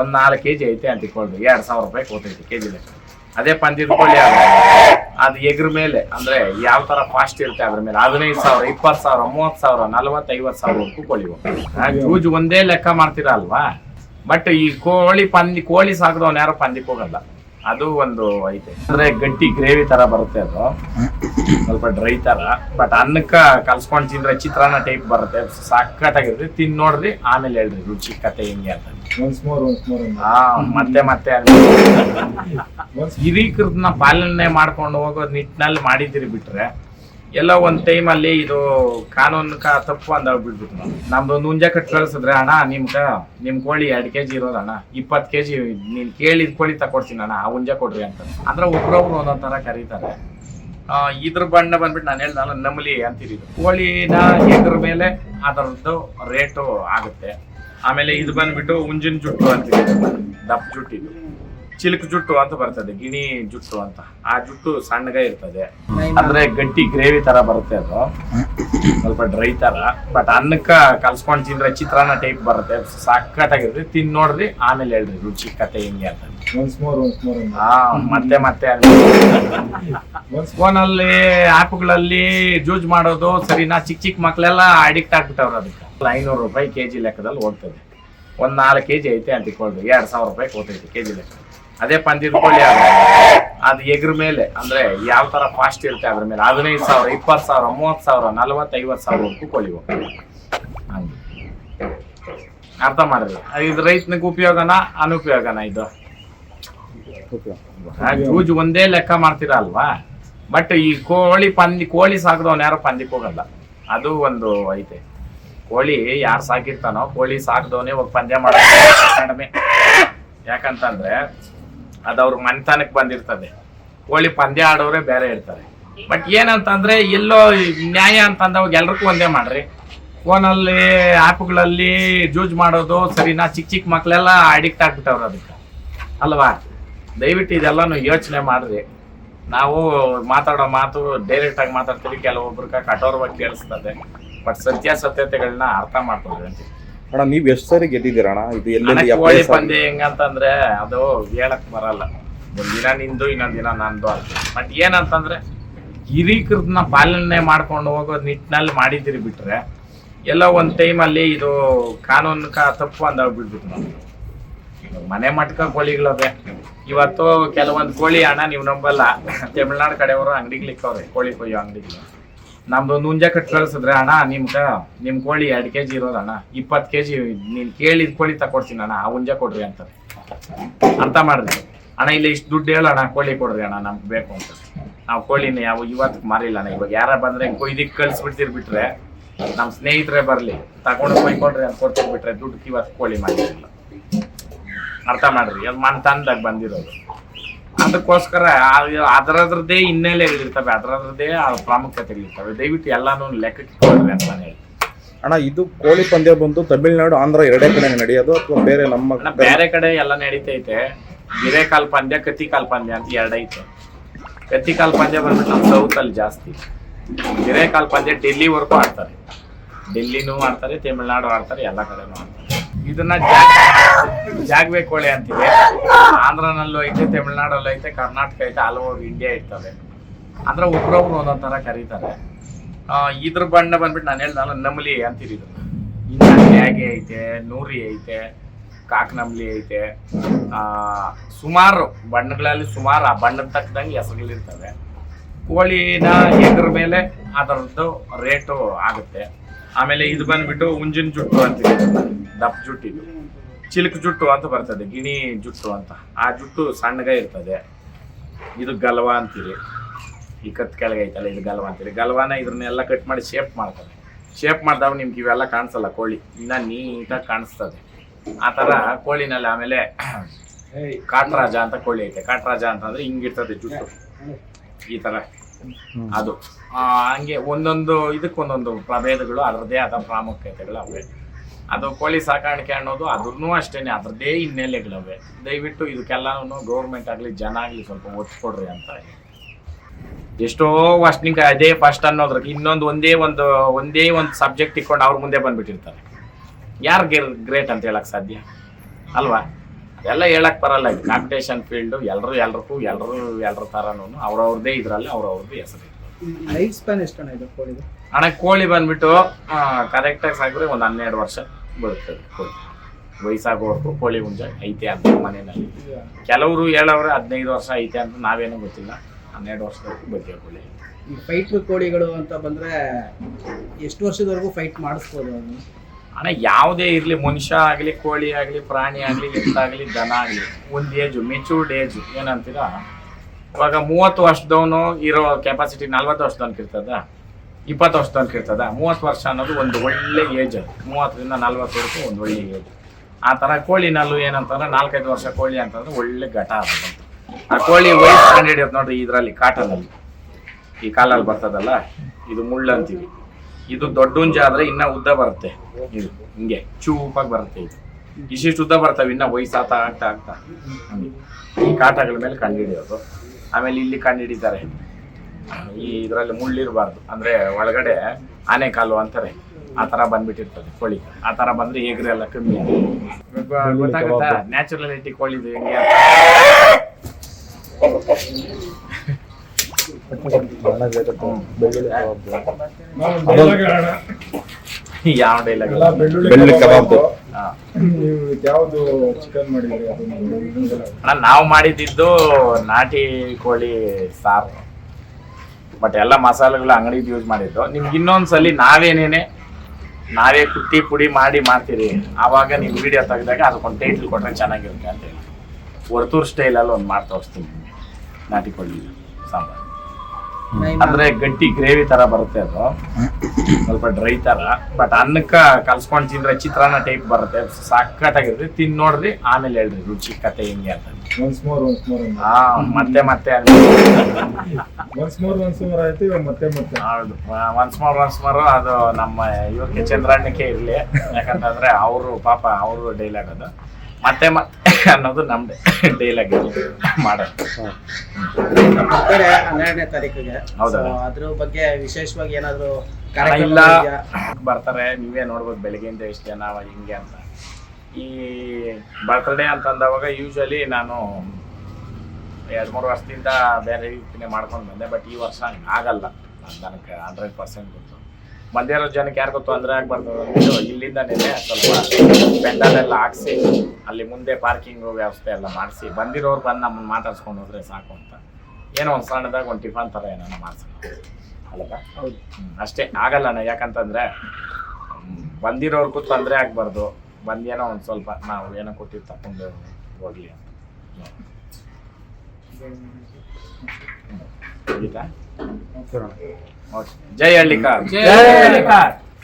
ಒಂದ್ ನಾಲ್ಕು ಕೆಜಿ ಐತೆ ಅಂತ ಇಟ್ಕೊಳ್ರಿ. ಎರಡ್ ಸಾವಿರ ರೂಪಾಯಿ ಕೊತೈತಿ ಕೆಜಿ ಲೆಕ್ಕ. ಅದೇ ಪಂದಿದ ಕೋಳಿ ಆದ್ರೆ. ಅದು ಎಗ್ರ ಮೇಲೆ, ಅಂದ್ರೆ ಯಾವ ತರ ಫಾಸ್ಟ್ ಇರುತ್ತೆ ಅದ್ರ ಮೇಲೆ. ಹದಿನೈದು ಸಾವಿರ, ಇಪ್ಪತ್ತು ಸಾವಿರ, ಮೂವತ್ತು ಸಾವಿರ ನಲ್ವತ್ತು ಐವತ್ತು ಸಾವಿರವರೆಗೂ ಕೋಳಿ ಯೂಜ್ ಒಂದೇ ಲೆಕ್ಕ ಮಾಡ್ತೀರಾ ಅಲ್ವಾ ಬಟ್ ಈ ಕೋಳಿ ಪಂದಿ ಕೋಳಿ ಸಾಕಿದವನ್ ಯಾರು ಪಂದಿಕ್ ಹೋಗಲ್ಲ. ಅದು ಒಂದು ಐತೆ. ಅಂದ್ರೆ ಗಟ್ಟಿ ಗ್ರೇವಿ ತರ ಬರುತ್ತೆ ಅದು. ಸ್ವಲ್ಪ ಡ್ರೈ ತರ. ಬಟ್ ಅನ್ನಕ್ಕ ಕಲ್ಸ್ಕೊಂಡ್ ತಿಂದ್ರೆ ಚಿತ್ರಾನ್ನ ಟೈಪ್ ಬರುತ್ತೆ. ಸಖತ್ತಾಗಿರುತ್ತೆ ತಿನ್ ನೋಡ್ರಿ ಆಮೇಲೆ ಹೇಳ್ರಿ ರುಚಿ ಕತೆ ಹೆಂಗೆ ಅಂತ. ಹಾ ಮತ್ತೆ ಮತ್ತೆ ಹಿರೀಕರನ್ನ ಪಾಲನೆ ಮಾಡ್ಕೊಂಡು ಹೋಗೋ ನಿಟ್ಟಿನಲ್ಲಿ ಮಾಡಿದಿರಿ ಬಿಟ್ರೆ ಎಲ್ಲೋ ಒಂದ್ ಟೈಮ್ ಅಲ್ಲಿ ಇದು ಕಾನೂನು ತಪ್ಪು ಅಂದಾಗ ಬಿಟ್ಬಿಟ್ಟು ನಾವು ನಮ್ದು ಹುಂಜ ಕಟ್ ಕಳ್ಸಿದ್ರೆ, ಅಣ್ಣ, ನಿಮ್ಗ, ನಿಮ್ ಕೋಳಿ ಎರಡ್ ಕೆಜಿ ಇರೋದು ಅಣ್ಣ ಇಪ್ಪತ್ ಕೆಜಿ ನೀನ್ ಕೇಳಿದ ಕೋಳಿ ತಕೊಡ್ತೀನಿ ಅಣ್ಣ, ಆ ಹುಂಜ ಕೊಡ್ರಿ ಅಂತ. ಅಂದ್ರೆ ಒಬ್ರೊಬ್ರು ಒಂದೊಂದ್ ತರ ಕರೀತಾರೆ. ಇದ್ರ ಬಣ್ಣ ಬಂದ್ಬಿಟ್ಟು ನಾನು ಹೇಳ್ದಲ್ಲ ನಮಲಿ ಇದು. ಕೋಳಿನ ಎದ್ರ ಮೇಲೆ ಅದರದ್ದು ರೇಟು ಆಗುತ್ತೆ. ಆಮೇಲೆ ಇದು ಬಂದ್ಬಿಟ್ಟು ಉಂಜಿನ ಜುಟ್ಟು ಅಂತೀವಿ ದಪ್ಪ ಜುಟ್ಟು ಇದು ಚಿಲ್ಕ್ ಜುಟ್ಟು ಅಂತ ಬರ್ತದೆ ಗಿಣಿ ಜುಟ್ಟು ಅಂತ. ಆ ಜುಟ್ಟು ಸಣ್ಣಗ ಇರ್ತದೆ. ಅಂದ್ರೆ ಗಟ್ಟಿ ಗ್ರೇವಿ ತರ ಬರುತ್ತೆ ಅದು. ಸ್ವಲ್ಪ ಡ್ರೈ ತರ. ಬಟ್ ಅನ್ನಕ್ಕ ಕಲ್ಸ್ಕೊಂಡ್ ತಿಂದ್ರೆ ಚಿತ್ರಾನ್ನ ಟೈಪ್ ಬರುತ್ತೆ. ಸಖತ್ತಾಗಿರುತ್ತೆ ತಿನ್ ನೋಡ್ರಿ ಆಮೇಲೆ ಹೇಳ್ರಿ ರುಚಿ ಕತೆ ಹೆಂಗೆ ಅಂತ. ಹಾ ಮತ್ತೆ ಮತ್ತೆ ಫೋನಲ್ಲಿ ಆ್ಯಪ್ಗಳಲ್ಲಿ ಜೂಜ್ ಮಾಡೋದು ಸರಿನಾ? ಚಿಕ್ಕ ಚಿಕ್ಕ ಮಕ್ಳೆಲ್ಲ ಅಡಿಕ್ಟ್ ಆಗ್ಬಿಟ್ಟವ್ರ ಅದಕ್ಕೆ. ಐನೂರು ರೂಪಾಯಿ ಕೆಜಿ ಲೆಕ್ಕದಲ್ಲಿ ಹೋಗ್ತದೆ ಒಂದ್ ನಾಲ್ಕು ಕೆಜಿ ಐತೆ ಅಂತ ಇಟ್ಕೊಳ್ರಿ ಎರಡ್ ಸಾವಿರ ರೂಪಾಯಿ ಹೋಗ್ತೈತೆ ಕೆಜಿ ಲೆಕ್ಕ. ಅದೇ ಪಂದ್ಯದ ಕೋಳಿ ಆದ್ರೆ. ಅದು ಎಗ್ರ ಮೇಲೆ, ಅಂದ್ರೆ ಯಾವ ತರ ಫಾಸ್ಟ್ ಇರುತ್ತೆ ಅದ್ರ ಮೇಲೆ. ಹದಿನೈದು ಸಾವಿರ, ಇಪ್ಪತ್ತು ಸಾವಿರ, ಮೂವತ್ತು ಸಾವಿರ ನಲ್ವತ್ತು ಐವತ್ತು ಸಾವಿರವರೆಗೂ ಕೋಳಿ ಹೋಗ್ತದೆ. ಹಂಗೆ. ಅರ್ಥ ಮಾಡಿದ್ರೆ? ಇದು ರೈತನಿಗೆ ಉಪಯೋಗನ, ಅನುಪಯೋಗನ ಇದು? ಜೂಜ್ ಒಂದೇ ಲೆಕ್ಕ ಮಾಡ್ತೀರಾ ಅಲ್ವಾ? ಬಟ್ ಈ ಕೋಳಿ ಪಂದಿ, ಕೋಳಿ ಸಾಕಿದವನ್ ಯಾರು ಪಂದಿಕ್ ಹೋಗಲ್ಲ. ಅದು ಒಂದು ಐತೆ. ಕೋಳಿ ಯಾರು ಸಾಕಿರ್ತಾನೋ, ಕೋಳಿ ಸಾಕಿದವನೇ ಹೋಗಿ ಪಂದ್ಯ ಮಾಡೋದು ಕಡಿಮೆ. ಯಾಕಂತಂದ್ರೆ ಅದು ಅವ್ರ ಮನೆತನಕ್ಕೆ ಬಂದಿರ್ತದೆ. ಕೋಳಿ ಪಂದ್ಯ ಆಡೋರೆ ಬೇರೆ ಇರ್ತಾರೆ. ಬಟ್ ಏನಂತಂದ್ರೆ, ಎಲ್ಲೋ ನ್ಯಾಯ ಅಂತಂದವಾಗ ಎಲ್ರಿಗೂ ಒಂದೇ ಮಾಡ್ರಿ. ಫೋನಲ್ಲಿ, ಆ್ಯಪ್ಗಳಲ್ಲಿ ಜೂಜ್ ಮಾಡೋದು ಸರಿನಾ? ಚಿಕ್ಕ ಚಿಕ್ಕ ಮಕ್ಕಳೆಲ್ಲ ಅಡಿಕ್ಟ್ ಆಗ್ಬಿಟ್ಟವ್ರು ಅದಕ್ಕೆ. ಅಲ್ವಾ? ದಯವಿಟ್ಟು ಇದೆಲ್ಲನೂ ಯೋಚನೆ ಮಾಡ್ರಿ. ನಾವು ಮಾತಾಡೋ ಮಾತು ಡೈರೆಕ್ಟ್ ಆಗಿ ಮಾತಾಡ್ತೀವಿ. ಕೆಲವೊಬ್ರಿಗೆ ಕಠೋರವಾಗಿ ಕೇಳಿಸ್ತದೆ. ಬಟ್ ಸತ್ಯಾಸತ್ಯತೆಗಳನ್ನ ಅರ್ಥ ಮಾಡ್ಕೊಳ್ರಿ ಅಂತ. ಅಣ್ಣ ನೀವ್ ಎಷ್ಟು ಸರಿ ಗೆದ್ದಿದ್ದೀರ ಅಣ್ಣ? ಇದು ಎಲ್ಲಿ ನನಗೆ ಕೋಳಿ ಪಂದ್ಯ ಹೆಂಗಂತಂದ್ರೆ ಅದು ಹೇಳಕ್ ಬರಲ್ಲ. ಒಂದಿನ ನಿಂದು ಇನ್ನೊಂದ್ ದಿನ ನಂದು ಅಂತ. ಬಟ್ ಏನಂತಂದ್ರೆ ಹಿರೀಕರನ್ನ ಪಾಲನೆ ಮಾಡ್ಕೊಂಡು ಹೋಗೋ ನಿಟ್ಟಿನಲ್ಲಿ ಮಾಡಿದಿರಿ ಬಿಟ್ರೆ ಎಲ್ಲ ಒಂದ್ ಟೈಮ್ ಅಲ್ಲಿ ಇದು ಕಾನೂನು ಕ ತಪ್ಪು ಅಂತ ಬಿಡ್ಬಿಟ್ಟು ನಾವು ಮನೆ ಮಟ್ಕ ಕೋಳಿಗಳವೆ. ಇವತ್ತು ಕೆಲವೊಂದು ಕೋಳಿ ಅಣ್ಣ ನೀವು ನಂಬಲ್ಲ. ತಮಿಳ್ನಾಡು ಕಡೆಯವರು ಅಂಗಡಿಗಳಿಕ್ಕವ್ರೆ ಕೋಳಿ ಕೊಯ್ಯೋ ಅಂಗಡಿಗಳು ನಮ್ದು ಹುಂಜ ಕಟ್ ಕಳ್ಸಿದ್ರೆ ಅಣ್ಣ, ನಿಮ್ಗ, ನಿಮ್ ಕೋಳಿ ಎರಡ್ ಕೆಜಿ ಇರೋದು ಅಣ್ಣ ಇಪ್ಪತ್ ಕೆಜಿ ನೀನ್ ಕೇಳಿದ ಕೋಳಿ ತಕೊಡ್ತೀನಿ ಅಣ್ಣ, ಆ ಉಂಜೆ ಕೊಡ್ರಿ ಅಂತ. ಅರ್ಥ ಮಾಡಿದ್ರಿ ಅಣ್ಣ, ಇಲ್ಲಿ ಇಷ್ಟು ದುಡ್ಡು ಹೇಳೋಣ ಕೋಳಿ ಕೊಡ್ರಿ ಅಣ್ಣ, ನಮ್ಗೆ ಬೇಕು ಅಂತ. ನಾವು ಕೋಳಿನ ಯಾವ ಇವತ್ತು ಮಾರಿಲ್ಲ ಅಣ್ಣ, ಇವಾಗ ಯಾರ ಬಂದ್ರೆ ಕೊಯ್ದಿಕ್ ಕಳ್ಸಿಬಿಡ್ತೀರಿ ಬಿಟ್ರೆ ನಮ್ಮ ಸ್ನೇಹಿತರೆ ಬರ್ಲಿ, ತಗೊಂಡು ಕೊಯ್ಕೊಡ್ರಿ ಅಂತ ಕೊಡ್ತೀವಿ ಬಿಟ್ರೆ ದುಡ್ಡು ಇವತ್ತು ಕೋಳಿ ಮಾಡಿರಲಿಲ್ಲ ಅರ್ಥ ಮಾಡ್ರಿ ಅದು ಮನ್ತನದಾಗ ಬಂದಿರೋದು. ಅದಕ್ಕೋಸ್ಕರ ಅದರದ್ರದ್ದೇ ಹಿನ್ನೆಲೆಗಳಿರ್ತವೆ ಅದರದ್ರದ್ದೇ ಆ ಪ್ರಾಮುಖ್ಯತೆಗಳಿರ್ತವೆ ದಯವಿಟ್ಟು ಎಲ್ಲಾನು ಲೆಕ್ಕಕ್ಕೆ ಕೊಡ್ರಿ ಅಂತ ಹೇಳ್ತೀನಿ ಅಣ್ಣ ಇದು ಕೋಳಿ ಪಂದ್ಯ ಬಂದು ತಮಿಳ್ನಾಡು ಆಂಧ್ರ ಎರಡೇ ಕಡೆ ನಡೆಯೋದು ಅಥವಾ ಬೇರೆ ನಮ್ಮ ಬೇರೆ ಕಡೆ ಎಲ್ಲ ನಡೀತೈತೆ. ಹಿರೇಕಾಲ್ ಕಾಲ್ ಪಂದ್ಯ ಕತ್ತಿ ಕಾಲ್ ಪಂದ್ಯ ಅಂತ ಎರಡೈತೆ ಕತ್ತಿ ಕಾಲ್ ಪಂದ್ಯ ಬಂದ್ಬಿಟ್ಟು ನಮ್ಮ ಸೌತ್ ಅಲ್ಲಿ ಜಾಸ್ತಿ. ಹಿರೇಕಾಲ್ ಕಾಲ್ ಪಂದ್ಯ ಡೆಲ್ಲಿವರೆಗೂ ಆಡ್ತಾರೆ. ಡೆಲ್ಲಿನೂ ಆಡ್ತಾರೆ ತಮಿಳ್ನಾಡು ಆಡ್ತಾರೆ ಎಲ್ಲ ಕಡೆನೂ ಆಡ್ತಾರೆ. ಇದನ್ನ ಜಾಗ್ ಜಾಗ್ವೆ ಕೋಳಿ ಅಂತಿದೆ. ಆಂಧ್ರನಲ್ಲೂ ಐತೆ, ತಮಿಳ್ನಾಡಲ್ಲೂ ಐತೆ, ಕರ್ನಾಟಕ ಐತೆ, ಆಲ್ ಓವರ್ ಇಂಡಿಯಾ ಇರ್ತವೆ. ಅಂದ್ರೆ ಒಬ್ರೊಬ್ರು ಒಂದೊಂದ್ ತರ ಕರೀತಾರೆ. ಇದ್ರ ಬಣ್ಣ ಬಂದ್ಬಿಟ್ಟು ನಾನು ಹೇಳ್ದಲ್ಲ ನಮಲಿ ಅಂತೀರಿ ಇದು ಇನ್ನು ಐತೆ, ನೂರಿ ಐತೆ ಕಾಕ್ ನಮ್ಲಿ ಐತೆ ಸುಮಾರು ಬಣ್ಣಗಳಲ್ಲಿ ಸುಮಾರು ಆ ಬಣ್ಣದ ತಕ್ಕದಂಗೆ ಹೆಸರುಗಳಿರ್ತವೆ. ಕೋಳಿನ ಎದ್ರ ಮೇಲೆ ಅದರದ್ದು ರೇಟು ಆಗುತ್ತೆ. ಆಮೇಲೆ ಇದು ಬಂದ್ಬಿಟ್ಟು ಉಂಜಿನ ಜುಟ್ಟು ಅಂತ. ದಪ್ಪ ಜುಟ್ಟು ಇದು. ಚಿಲ್ಕ್ ಜುಟ್ಟು ಅಂತ ಬರ್ತದೆ ಗಿಣಿ ಜುಟ್ಟು ಅಂತ. ಆ ಜುಟ್ಟು ಸಣ್ಣಗ ಇರ್ತದೆ. ಇದು ಗಲ್ವ ಅಂತೀರಿ. ಈ ಕತ್ ಕೆಳಗೆ ಐತಲ್ಲ ಇದು ಗಲ್ವ ಅಂತೀರಿ. ಗಲ್ವಾನ ಇದ್ರನ್ನೆಲ್ಲ ಕಟ್ ಮಾಡಿ ಶೇಪ್ ಮಾಡ್ತಾರೆ. ಶೇಪ್ ಮಾಡಿದಾಗ ನಿಮ್ಗೆ ಇವೆಲ್ಲ ಕಾಣಿಸಲ್ಲ ಕೋಳಿ. ಇನ್ನ ನೀಟಾಗಿ ಕಾಣಿಸ್ತದೆ. ಆ ಥರ ಕೋಳಿನಲ್ಲಿ ಆಮೇಲೆ ಕಾಟರಾಜ ಅಂತ ಕೋಳಿ ಐತೆ. ಕಾಟರಾಜ ಅಂತಂದ್ರೆ ಹಿಂಗಿರ್ತದೆ ಜುಟ್ಟು. ಈ ತರ ಅದು. ಹಂಗೆ ಒಂದೊಂದು ಇದಕ್ಕೊಂದೊಂದು ಪ್ರಭೇದಗಳು ಅದರದೇ ಆದ ಪ್ರಾಮುಖ್ಯತೆಗಳು ಅವೆ. ಅದು ಕೋಳಿ ಸಾಕಾಣಿಕೆ ಅನ್ನೋದು ಅದ್ರೂ ಅಷ್ಟೇನೆ, ಅದರದ್ದೇ ಹಿನ್ನೆಲೆಗಳವೆ. ದಯವಿಟ್ಟು ಇದಕ್ಕೆಲ್ಲನೂ ಗೌರ್ಮೆಂಟ್ ಆಗಲಿ, ಜನ ಆಗಲಿ ಸ್ವಲ್ಪ ಒತ್ತು ಅಂತ ಎಷ್ಟೋ ವರ್ಷನಿಂದ ಅದೇ ಫಸ್ಟ್ ಅನ್ನೋದ್ರಿಗೆ ಇನ್ನೊಂದು ಒಂದೇ ಒಂದು ಒಂದೇ ಒಂದು ಸಬ್ಜೆಕ್ಟ್ ಇಟ್ಕೊಂಡು ಅವ್ರ ಮುಂದೆ ಬಂದ್ಬಿಟ್ಟಿರ್ತಾರೆ. ಯಾರು ಗ್ರೇಟ್ ಅಂತ ಹೇಳಕ್ ಸಾಧ್ಯ? ಅಲ್ವಾ? ಎಲ್ಲ ಹೇಳಕ್ ಬರಲ್ಲ. ಇದು ಕಾಂಪಿಟೇಷನ್ ಫೀಲ್ಡ್ ಎಲ್ರು ಎಲ್ರಿಗೂ ಎಲ್ಲರೂ ಎಲ್ರ ತರನು ಅವ್ರವ್ರದ್ದೇ ಇದ್ರಲ್ಲಿ ಅವ್ರವ್ರದ್ದು ಹೆಸರು ಲೈಫ್ ಸ್ಪ್ಯಾನ್ ಎಷ್ಟು ಅಣ್ಣ ಇದು ಕೋಳಿದು? ಹಣ ಕೋಳಿ ಬಂದ್ಬಿಟ್ಟು ಕರೆಕ್ಟಾಗಿ ಸಾಕಿದ್ರೆ ಒಂದು ಹನ್ನೆರಡು ವರ್ಷ ಬರುತ್ತೆ ಕೋಳಿ. ವಯಸ್ಸಾಗೋವರೆಗೂ ಕೋಳಿ ಹುಂಜ ಐತೆ ಅಂತ ಮನೆಯಲ್ಲಿ. ಕೆಲವರು ಹೇಳೋರು ಹದಿನೈದು ವರ್ಷ ಐತೆ ಅಂತ ನಾವೇನೂ ಗೊತ್ತಿಲ್ಲ. ಹನ್ನೆರಡು ವರ್ಷದವರೆಗೂ ಬಗ್ಗೆ ಕೋಳಿ. ಈ ಫೈಟ್ ಕೋಳಿಗಳು ಅಂತ ಬಂದ್ರೆ ಎಷ್ಟು ವರ್ಷದವರೆಗೂ ಫೈಟ್ ಮಾಡಿಸ್ಬೋದು ಹಣ ಯಾವುದೇ ಇರಲಿ, ಮನುಷ್ಯ ಆಗಲಿ, ಕೋಳಿ ಆಗಲಿ, ಪ್ರಾಣಿ ಆಗಲಿ ಎತ್ತಾಗಲಿ ದನ ಆಗಲಿ, ಒಂದು ಏಜು ಮೆಚೂರ್ಡ್ ಏಜು ಏನಂತೀರಾ? ಇವಾಗ ಮೂವತ್ತು ವರ್ಷದವನು ಇರೋ ಕೆಪಾಸಿಟಿ ನಲ್ವತ್ತು ವರ್ಷದವನ್ಗೆ ಇರ್ತದ? ಇಪ್ಪತ್ತು ವರ್ಷದವನ್ಗೆ ಇರ್ತದ? ಮೂವತ್ತು ವರ್ಷ ಅನ್ನೋದು ಒಂದು ಒಳ್ಳೆ ಏಜ್ ಮೂವತ್ತರಿಂದ ನಲ್ವತ್ತು ವರ್ಷ ಒಂದು ಒಳ್ಳೆ ಏಜ್ ಆ ಥರ ಕೋಳಿನಲ್ಲೂ ಏನಂತಂದ್ರೆ ನಾಲ್ಕೈದು ವರ್ಷ ಕೋಳಿ ಅಂತಂದ್ರೆ ಒಳ್ಳೆ ಘಟ ಆಗುತ್ತೆ ಆ ಕೋಳಿ ವಯಸ್ಸು ಕಂಡು ಹಿಡಿಯೋದು ನೋಡ್ರಿ ಇದರಲ್ಲಿ, ಕಾಟನಲ್ಲಿ. ಈ ಕಾಲಲ್ಲಿ ಬರ್ತದಲ್ಲ, ಇದು ಮುಳ್ಳು ಅಂತೀವಿ ಇದು ದೊಡ್ಡ ಉಂಜ ಆದ್ರೆ ಇನ್ನ ಉದ್ದ ಬರುತ್ತೆ. ಇದು, ಹಿಂಗೆ, ಚೂಪಾಗಿ ಬರುತ್ತೆ ಇದು. ಇಷ್ಟಿಷ್ಟು ಉದ್ದ ಬರ್ತವೆ, ಇನ್ನ ವಯಸ್ಸಾತ ಆಗ್ತಾ ಆಗ್ತಾ. ಈ ಕಾಟಗಳ ಮೇಲೆ ಕಂಡುಹಿಡಿಯೋದು ಆಮೇಲೆ ಇಲ್ಲಿ ಕಂಡುಹಿಡಿತಾರೆ ಈ ಇದರಲ್ಲಿ ಮುಳ್ಳಿರಬಾರ್ದು. ಅಂದ್ರೆ ಒಳಗಡೆ ಆನೆ ಕಾಲು ಅಂತಾರೆ. ಆ ತರ ಬಂದ್ಬಿಟ್ಟಿರ್ತದೆ ಕೋಳಿ. ಆ ತರ ಬಂದ್ರೆ ಏಗ್ರೆ ಎಲ್ಲ ಕಮ್ಮಿ. ಗೊತ್ತಾಗುತ್ತಾ? ನ್ಯಾಚುರಲಿಟಿ ಕೋಳಿದು ಹೆಂಗೆ ಯಾವ ಡೈಲಾಗ್ ಎಲ್ಲ ಬೆಳ್ಳುಳ್ಳಿ ಬೆಳ್ಳುಳ್ಳಿ ಕಬಾಬ್ ಕಬಾಬ್ದು. ನೀವು ಯಾವ್ದು ಚಿಕನ್ ಮಾಡಿದ್ರಿ ಅದು? ಅಣ್ಣ ನಾವು ಮಾಡಿದ್ದು ನಾಟಿ ಕೋಳಿ ಸಾರು. ಬಟ್ ಎಲ್ಲ ಮಸಾಲೆಗಳು ಅಂಗಡಿದು ಯೂಸ್ ಮಾಡಿದ್ದು. ನಿಮ್ಗೆ ಇನ್ನೊಂದ್ಸಲಿ ನಾವೇನೇನೆ ನಾವೇ ಕುಟ್ಟಿ ಪುಡಿ ಮಾಡಿ ಮಾಡ್ತೀರಿ. ಆವಾಗ ನೀವು ವಿಡಿಯೋ ತೆಗೆದಾಗ ಅದಕ್ಕೊಂದು ಟೈಟ್ಲ್ ಕೊಟ್ರೆ ಚೆನ್ನಾಗಿರುತ್ತೆ ಅಂತ ಹೇಳಿ. ಹೊರ್ತೂರ್ ಸ್ಟೈಲಲ್ಲಿ ಒಂದು ಮಾಡಿ ತೋರಿಸ್ತೀನಿ ನಾಟಿ ಕೋಳಿ ಸಾಂಬಾರು. ಅಂದ್ರೆ ಗಟ್ಟಿ ಗ್ರೇವಿ ತರ ಬರುತ್ತೆ ಅದು. ಸ್ವಲ್ಪ ಡ್ರೈ ತರ. ಬಟ್ ಅನ್ನಕ್ಕ ಕಲ್ಸ್ಕೊಂಡ್ ತಿಂದ್ರೆ ಚಿತ್ರಾನ್ನ ಟೈಪ್ ಬರುತ್ತೆ. ಸಖತ್ತಾಗಿರುತ್ತೆ ತಿನ್ ನೋಡ್ರಿ ಆಮೇಲೆ ಹೇಳ್ರಿ ರುಚಿ ಕತೆ ಹೆಂಗೆ ಅಂತ. ಒನ್ಸ್ ಮೋರ್ ಒನ್ಸ್ ಮೋರ್ ಹಾ ಮತ್ತೆ ಮತ್ತೆ ಒನ್ಸ್ ಮೋರ್ ಒನ್ಸ್ ಮೋರ್ ಆಯ್ತು ಇವಾಗ ಮತ್ತೆ ಮತ್ತೆ. ಹೌದು. ಒನ್ಸ್ ಮೋರ್ ಒನ್ಸ್ ಮೋರ್ ಅದು ನಮ್ಮ ಇವಕ್ಕೆ ಚಂದ್ರಣ್ಣಕ್ಕೆ ಇರ್ಲಿ. ಯಾಕಂತಂದ್ರೆ ಅವರು ಪಾಪ ಅವರು ಡೈಲಾಗ್ ಅದು. ಮತ್ತೆ ಮತ್ತೆ ಅನ್ನೋದು ನಮ್ದೇ. ಡೈಲಾಗಿ ಮಾಡೋದು. ಕಡೆ ಹನ್ನೆರಡನೇ ತಾರೀಕಿಗೆ. ಹೌದಾ? So, ಅದ್ರ ಬಗ್ಗೆ ವಿಶೇಷವಾಗಿ ಏನಾದ್ರು ಕಾರ್ಯಕ್ರಮ ಇಲ್ಲ. ಇದೆಯಾ? ಬರ್ತಾರೆ. ನೀವೇ ನೋಡ್ಬೋದು ಬೆಳಗ್ಗೆಯಿಂದ ಎಷ್ಟು ಜನ ಹಿಂಗೆ ಅಂತ. ಈ ಬರ್ತ್ಡೇ ಅಂತಂದವಾಗ ಯೂಶಲಿ ನಾನು ಎರಡು ಮೂರು ವರ್ಷದಿಂದ ಬೇರೆ ರೀತಿನೇ ಮಾಡ್ಕೊಂಡು ಬಂದೆ. ಬಟ್ ಈ ವರ್ಷ ಹಂಗ್ ಆಗಲ್ಲ. ನನಗೆ ಹಂಡ್ರೆಡ್ ಪರ್ಸೆಂಟ್ ಬಂದಿರೋ ಜನಕ್ಕೆ ಯಾರಿಗೂ ತೊಂದರೆ ಆಗಬಾರ್ದು ಅಂದ್ಬಿಟ್ಟು ಇಲ್ಲಿಂದನೇ ಸ್ವಲ್ಪ ಪೆಂಡಲೆಲ್ಲ ಹಾಕ್ಸಿ ಅಲ್ಲಿ ಮುಂದೆ ಪಾರ್ಕಿಂಗ್ ವ್ಯವಸ್ಥೆ ಎಲ್ಲ ಮಾಡಿಸಿ ಬಂದಿರೋರು ಬಂದು ನಮ್ಮನ್ನು ಮಾತಾಡ್ಸ್ಕೊಂಡು ಹೋದ್ರೆ ಸಾಕು ಅಂತ. ಏನೋ ಒಂದು ಸಣ್ಣದಾಗ ಒಂದು ಟಿಫನ್ ಥರ ಏನೋ ಮಾಡಿಸೋಣ ಅಲ್ಲದ ಹೌದು. ಅಷ್ಟೇ. ಆಗಲ್ಲ ಯಾಕಂತಂದರೆ ಬಂದಿರೋರ್ಗೂ ತೊಂದರೆ ಆಗ್ಬಾರ್ದು. ಬಂದೇನೋ ಒಂದು ಸ್ವಲ್ಪ ನಾವು ಏನೋ ಕೊಟ್ಟಿದ್ದು ತಕೊಂಡು ಹೋಗಲಿ ಅಂತ. जय अल्लिका जय अल्लिका